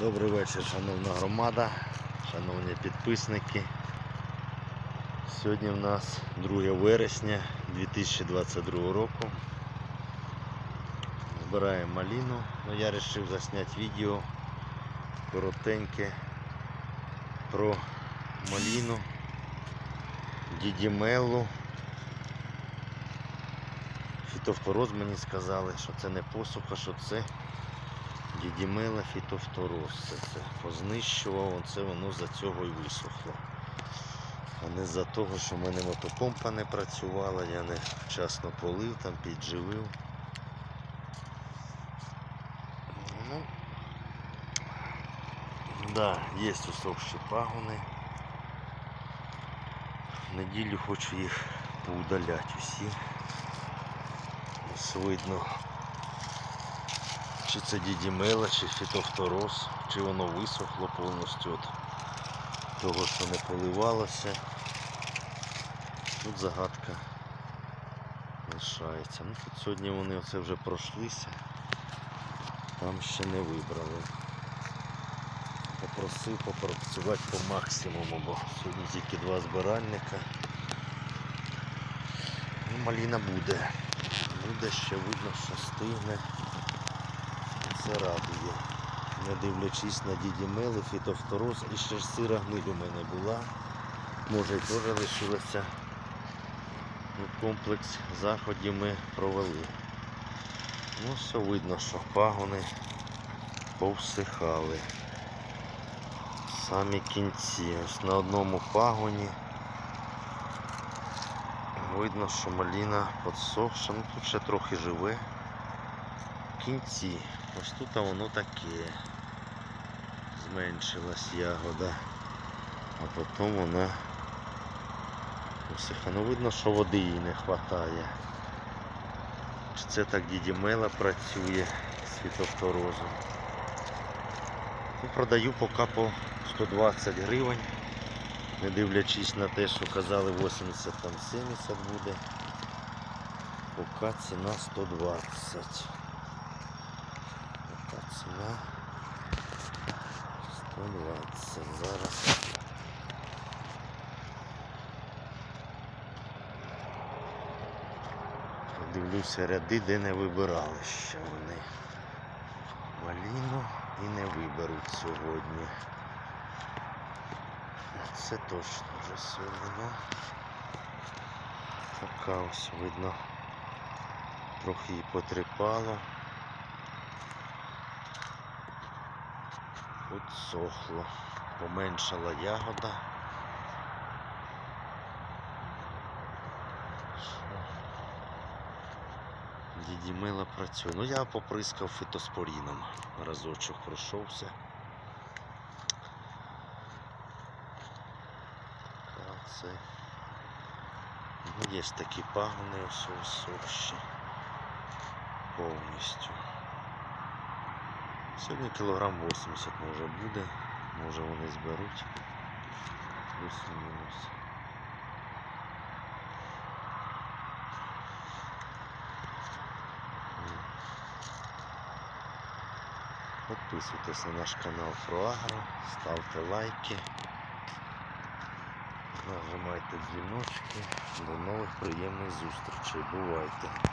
Добрий вечір, шановна громада, шановні підписники. Сьогодні в нас 2 вересня 2022 року. Збираємо маліну. Ну, я вирішив засняти відео коротеньке про маліну, дідімелу. Фітофтороз мені сказали, що це не посуха, що це Дідімела фітофтороз. Це, це познищував, оце воно за цього і висохло. А не за того, що в мене мотопомпа не працювала, я не вчасно полив, там підживив. Ну, да, є усохші пагони. В неділю хочу їх поудаляти усі. Ось видно чи це дідімела, чи фітофтороз, чи воно висохло повністю від того, що не поливалося. Тут загадка лишається. Ну, тут сьогодні вони оце вже пройшлися, там ще не вибрали. Попросив попрацювати по максимуму, бо сьогодні тільки два збиральника. Ну, маліна буде. Буде ще видно, що стигне. Це радує. Не дивлячись на дідімели, фітофтороз і ще ж сира гниль у мене була. Може і теж лишилася. Ну, комплекс заходів ми провели. Ну, все видно, що пагони повсихали. Самі кінці. Ось на одному пагоні. Видно, що маліна підсохша. Ну тут ще трохи живе. В кінці. Ось тут воно таке. Зменшилась ягода. А потім вона всіх. Ну видно, що води їй не вистачає. Чи це так дідімела працює з фітофторозом. Ну, продаю поки по 120 гривень. Не дивлячись на те, що казали 80 там 70 буде. Поки ціна 120. Така ціна 120. Зараз. Дивлюся ряди, де не вибирали ще вони. Маліну і не виберуть сьогодні. Це точно вже сьогодні. Така ось видно. Трохи її потріпало. Підсохло. Поменшала ягода. Діді мила працює. Ну я поприскав фітоспоріном. Разочок пройшовся. А це. Ну, є такі пагони ось. Повністю. Сьогодні кілограм 80 може буде, може вони зберуть. Плюс-мінус. Підписуйтесь на наш канал ProAgro, ставте лайки, нажимайте дзвіночки. До нових приємних зустрічей. Бувайте!